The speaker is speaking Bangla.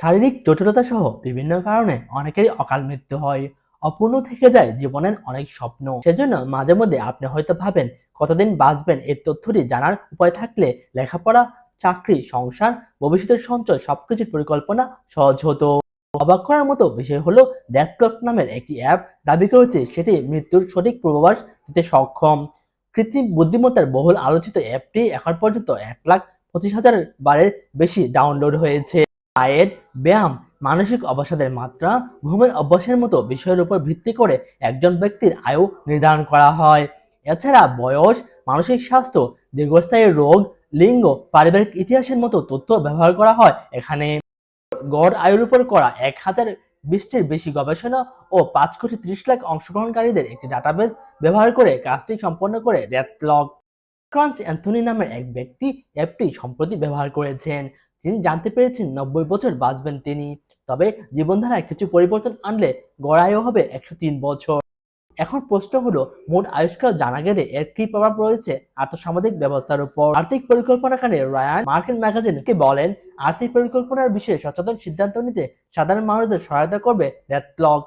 শারীরিক জটিলতা সহ বিভিন্ন কারণে অনেকেরই অকাল মৃত্যু হয়, অপূর্ণ থেকে যায় জীবনের অনেক স্বপ্ন। সেজন্য মাঝে মধ্যে আপনি হয়তো ভাবেন, কতদিন বাঁচবেন? এর তথ্যটি জানার উপায় থাকলে লেখাপড়া, চাকরি, সংসার, ভবিষ্যতের সঞ্চয় সবকিছুর পরিকল্পনা সহজ হতো। অবাক করার মতো বিষয় হলো ডেথ নামের একটি অ্যাপ দাবি করেছে সেটি মৃত্যুর সঠিক পূর্বাভাস দিতে সক্ষম। কৃত্রিম বুদ্ধিমত্তার বহুল আলোচিত অ্যাপটি এখন পর্যন্ত এক লাখ পঁচিশ হাজার বারের বেশি ডাউনলোড হয়েছে। ডায়েট ব্যায়াম, মানসিক অবসাদের মাত্রা, ঘুমের অভ্যাসের মতো বিষয়ের উপর ভিত্তি করে একজন ব্যক্তির আয়ু নির্ধারণ করা হয়। এছাড়া বয়স, মানসিক স্বাস্থ্য, দীর্ঘস্থায়ী রোগ, লিঙ্গ, পারিবারিক ইতিহাসের মতো তথ্য ব্যবহার করা হয়। এখানে গড় আয়ুর উপর করা এক হাজার বিশটির বেশি গবেষণা ও পাঁচ কোটি ত্রিশ লাখ অংশগ্রহণকারীদের একটি ডাটাবেস ব্যবহার করে কাজটি সম্পন্ন করে রেতলগ ক্রাঞ্চ অ্যান্থনি নামের এক ব্যক্তি অ্যাপটি সম্প্রতি ব্যবহার করেছেন। তিনি জানতে পেরেছেন নব্বই বছর বাঁচবেন তিনি, তবে জীবনধারায় কিছু পরিবর্তন আনলে গড় আয়ু হবে একশো তিন বছর। এখন প্রশ্ন হলো, মোট আয়ুষ্কাল জানা গেলে এর কি প্রভাব রয়েছে আর্থসামাজিক ব্যবস্থার উপর? আর্থিক পরিকল্পনাকারী রায়ান মার্কেট ম্যাগাজিনকে বলেন, আর্থিক পরিকল্পনার বিষয়ে সচেতন সিদ্ধান্ত নিতে সাধারণ মানুষদের সহায়তা করবে রেড ক্লক।